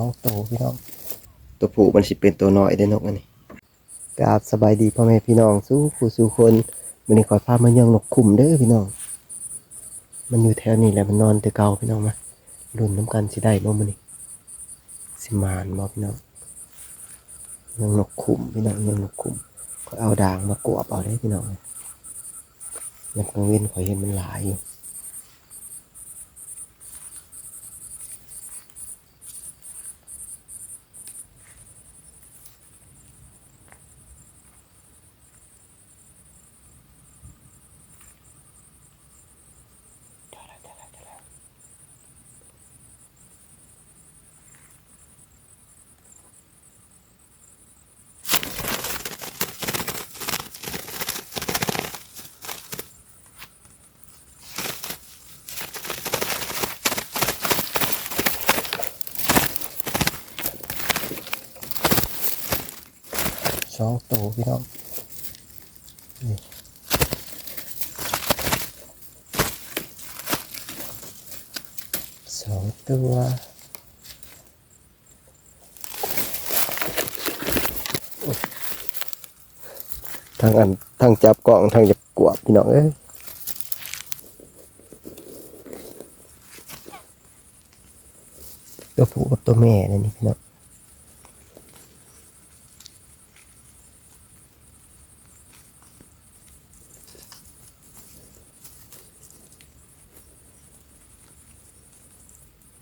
องตัวพี่น้อง ตัวผู้มันสิเป็นตัวน้อยได้อนกอันนี้กราบสบายดีพ่อแม่พี่น้องสู้ผู้สู้คนมันนี้ขอพามายังนกขุมเด้อพี่น้อง มันอยู่แถวนี้แหละมันนอนแต่เก่าพี่น้องมารุ่นน้ำกันสิได้บ่มันนี่สิมานบ่พี่น้องยังนกขุมพี่น้องยังนกขุมขอยเอาด่างมากวบเอาได้พี่น้องยังกังเว้นขอยเห็นมันหลายอยู่ สองตัวพี่น้องนี่สองตัวโอ้ยทางอันทางจับกล่องทางจะกวบพี่น้องเอ้ยตัวผู้กับตัวแม่นั่นนี่พี่น้อง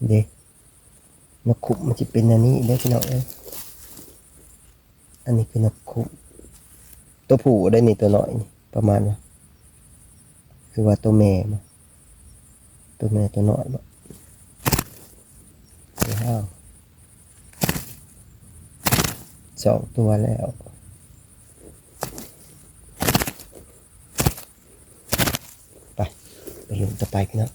เด็กนกขุมมันจะเป็นอันนี้เด้อพี่น้องเอ้ยอันนี้คือนกขุมตัวผู้ได้นี่ตัวน้อยนี่ประมาณว่าคือว่าตัวแม่มาตัวแม่ตัวน้อยมาตัวห้าวสองตัวแล้วไปไปลุ้นต่อไปพี่น้อง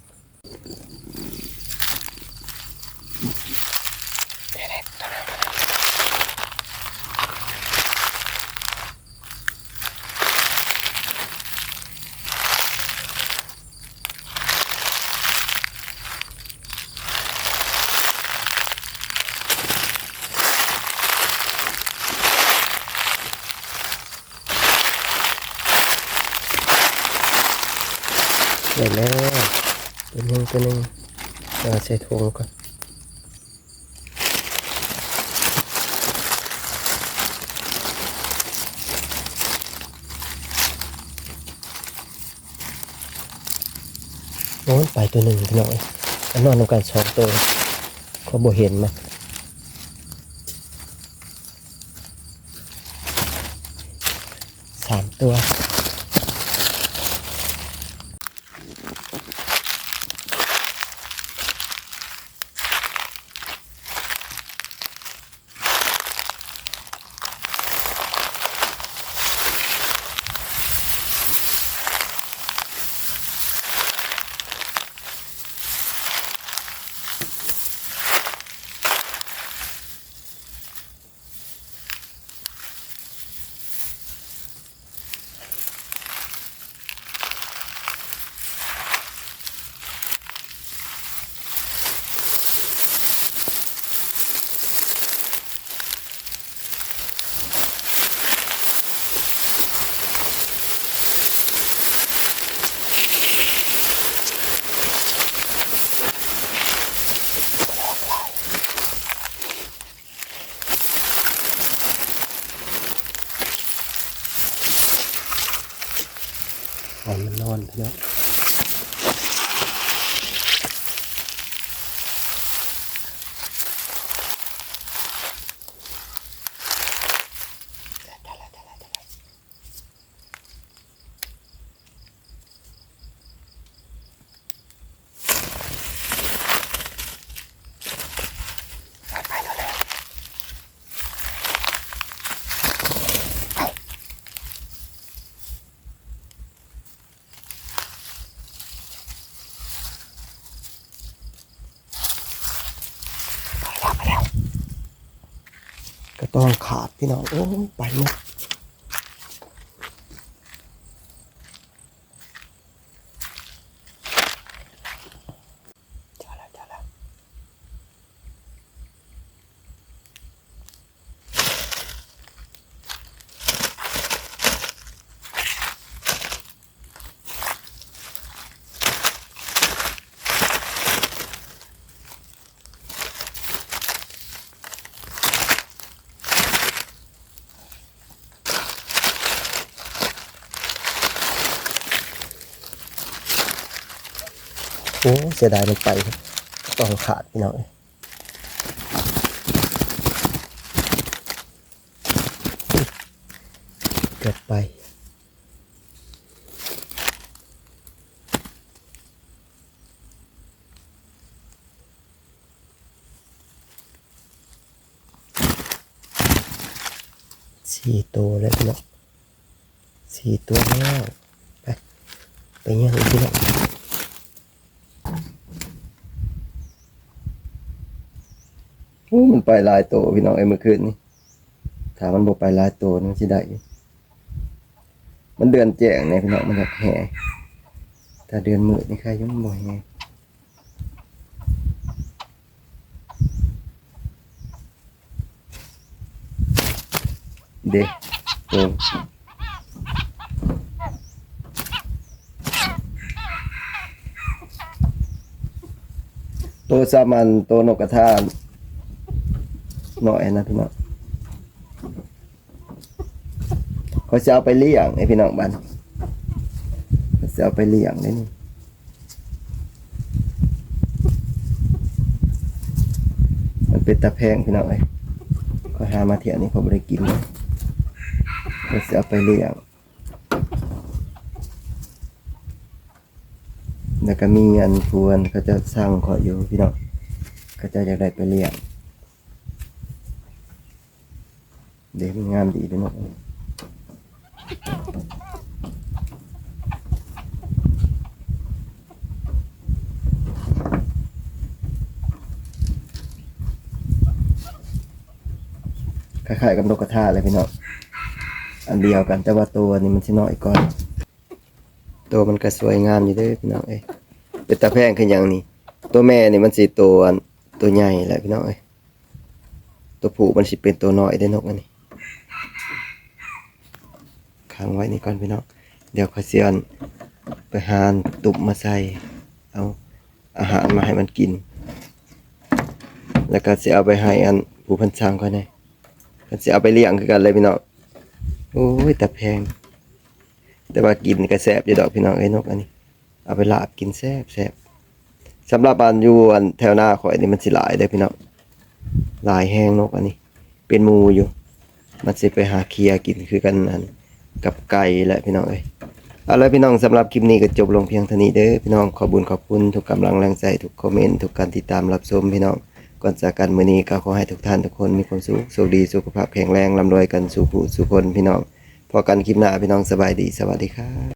เดี๋ยวแล้วตัวหนึงตัวหนึงเอาใส่ถุงก่อนโอ้ยไปตัวหนึ่งพี่น้องเอ้ยอันนอนนำกันสองตัวเขาบ่เห็นมันสามตัว ปล่ อยมันนอนพี่น้องไปแล้วแหละไปแล้วไปแล้ว ก็ต้องขาดพี่น้อง โอ้ ไปหมดเจอแล้วเจอแล้ว อ้ เสียดายมันไปต้องขาดพี่น้องเอ้ยเกิดไปสี่ตัวแล้วพี่น้องสี่ตัวแล้วไปไปยังอีกพี่น้อง อ้มันไปหลายตัวพี่น้องไอ้เมื่อคืนนี่ถามมันบอกไปหลายตัวมันสิได้มันเดือนแจ้งเนี่ยพี่น้องมันอยากแห่ถ้าเดือนมืดนี่ใครยังบ่แห่เด็กตัวตัวสามันตัวนกกระทา หน่อยนะพี่น้องเขาจะเอาไปเลี้ยงไอ้พี่น้องบ้านเขาจะเอาไปเลี้ยงได้นี่มันเป็นตะแพงพี่น้องเอ้ยเขาหามาเที่ยวนี้เขาไม่ได้กินเลยเขาจะเอาไปเลี้ยงแล้วก็มีอันพวนเขาจะสร้างขออยู่พี่น้องเขาจะอยากได้ไปเลี้ยง เด็กมันงามดีพี่น้อคล้ายๆกับนกกระทาเลยพี่น้องอันเดียวกันแต่ว่าตัวนี้มันสิน้อยก่อนตัวมันก็สวยงามอยู่ด้อพี่น้องเอ้ยเป็นตาแพงขึ้นอย่างนี้ ตัวแม่นี่มันสิตัวตัวใหญ่แหละพี่น้องเอ้ยตัวผู้มันสิเป็นตัวน้อยได้นกอันนี้ ค้างไว้นี่ก่อนพี่น้อง เดี๋ยวขอเสียนไปหานตุ่มาใส่ เอาอาหารมาให้มันกิน แล้วก็สิเอาไปให้อันผู้พันช่างก่อนเลยก็สิเอาไปเลี้ยงคือกันเลยพี่น้อง โอ้ยแต่แพง แต่ว่ากินก็แซ่บอยู่ดอกพี่น้องเอ้นกอันนี้ เอาไปลาบกินแซ่บแซ่บสำหรับอันอยู่อันแถวหน้าข่อยนี่มันสิหลายเด้พี่น้อง หลายแห้งนกอันนี้ เป็นมูอยู่ มันสิไปหาเคียกินคือกันอัน กับไก่แหละพี่น้องเอ้ยเอาละพี่น้องสำหรับคลิปนี้ก็จบลงเพียงเท่านี้เด้อพี่น้องขอบุญขอบคุณทุกกำลังแรงใจทุกคอมเมนต์ทุกการติดตามรับชมพี่น้องก่อนจากกันมื้อนี้ก็ขอให้ทุกท่านทุกคนมีความสุขสุขดีสุขภาพแข็งแรงร่ำรวยกันสู่ผู้สู่คนพี่น้องพอกันคลิปหน้าพี่น้องสบายดีสวัสดีครับ